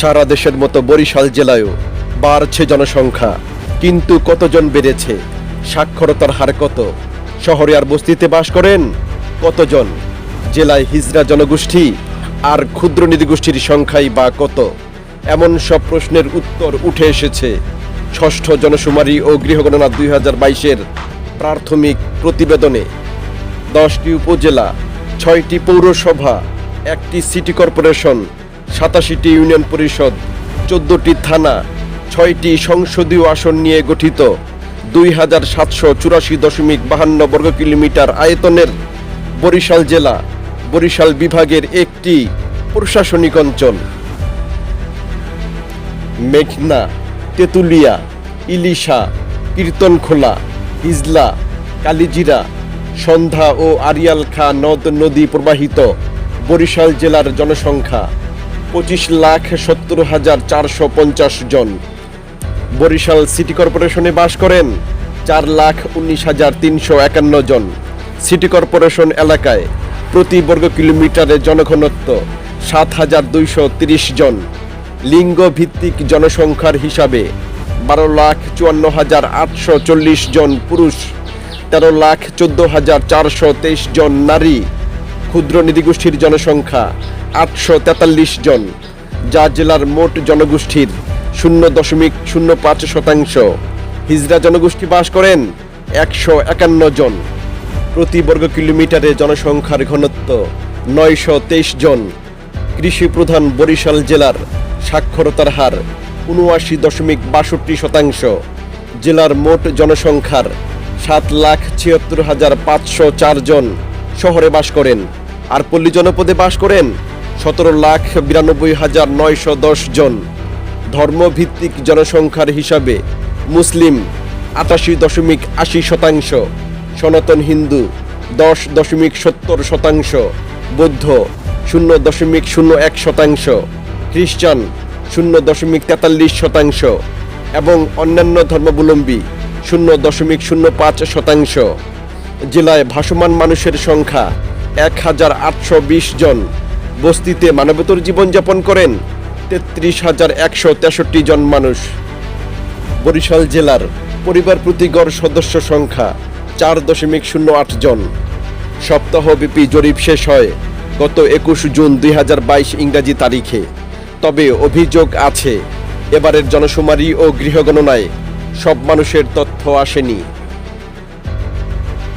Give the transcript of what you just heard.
সারা দেশের মতো বরিশাল জেলায়ও বাড়ছে জনসংখ্যা। কিন্তু কতজন বেড়েছে? সাক্ষরতার হার কত? শহরে আর বস্তিতে বাস করেন কতজন? জেলায় হিজরা জনগোষ্ঠী আর ক্ষুদ্র নিধিগোষ্ঠীর সংখ্যাই বা কত? এমন সব প্রশ্নের উত্তর উঠে এসেছে ষষ্ঠ জনশুমারি ও গৃহগণনা দুই হাজার বাইশের প্রাথমিক প্রতিবেদনে। দশটি উপজেলা, ছয়টি পৌরসভা, একটি সিটি কর্পোরেশন সাতাশিটি ইউনিয়ন পরিষদ, চোদ্দটি থানা, ছয়টি সংসদীয় আসন নিয়ে গঠিত। দুই হাজার সাতশো চুরাশি দশমিক বাহান্ন বর্গ কিলোমিটার আয়তনের বরিশাল জেলা, বরিশাল বিভাগের একটি প্রশাসনিক অঞ্চল। মেঘনা, তেঁতুলিয়া, ইলিশা, কীর্তনখোলা, হিজলা, কালিজিরা, সন্ধ্যা ও আরিয়াল খা নদ নদী প্রবাহিত বরিশাল জেলার জনসংখ্যা। পঁচিশ লাখ সত্তর হাজার চারশো পঞ্চাশ জন। বরিশাল সিটি কর্পোরেশনে বাস করেন চার লাখ উনিশ হাজার তিনশো একান্ন জন। সিটি কর্পোরেশন এলাকায় প্রতি বর্গ কিলোমিটারে জনঘনত্ব সাত হাজার দুইশো তিরিশ জন। লিঙ্গ ভিত্তিক জনসংখ্যার হিসাবে বারো লাখ চুয়ান্ন হাজার আটশো চল্লিশ জন পুরুষ, তেরো লাখ চোদ্দ হাজার চারশো তেইশ জন নারী। ক্ষুদ্র নিধিগোষ্ঠীর জনসংখ্যা আটশো তেতাল্লিশ জন, যা জেলার মোট জনগোষ্ঠীর শূন্য দশমিক শূন্য পাঁচ শতাংশ। হিজড়া জনগোষ্ঠী বাস করেন একশো একান্ন জন। প্রতি বর্গ কিলোমিটারে জনসংখ্যার ঘনত্ব নয়শো তেইশ জন। কৃষি প্রধান বরিশাল জেলার সাক্ষরতার হার উনআশি দশমিক বাষট্টি শতাংশ। জেলার মোট জনসংখ্যার সাত লাখ ছিয়াত্তর হাজার পাঁচশো চার জন শহরে বাস করেন। আর পল্লী জনপদে বাস করেন সতেরো লাখ বিরানব্বই হাজার নয়শো দশ জন। ধর্মভিত্তিক জনসংখ্যার হিসাবে মুসলিম আটাশি দশমিক আশি শতাংশ, সনাতন হিন্দু দশ দশমিক সত্তর শতাংশ, বৌদ্ধ শূন্য দশমিক শূন্য এক শতাংশ, খ্রিস্টান শূন্য দশমিক তেতাল্লিশ শতাংশ এবং অন্যান্য ধর্মাবলম্বী শূন্য দশমিক শূন্য পাঁচ শতাংশ। জেলায় ভাসমান মানুষের সংখ্যা এক হাজার আটশো বিশ জন। বস্তিতে মানবতর জীবনযাপন করেন তেত্রিশ হাজার একশো তেষট্টি জন মানুষ। বরিশাল জেলার পরিবার প্রতি গড় সদস্য সংখ্যা চার দশমিক শূন্য আট জন। সপ্তাহব্যাপী জরিপ শেষ হয় গত একুশ জুন দুই হাজার বাইশ ইংরাজি তারিখে। তবে অভিযোগ আছে, এবারের জনশুমারি ও গৃহগণনায় সব মানুষের তথ্য আসেনি।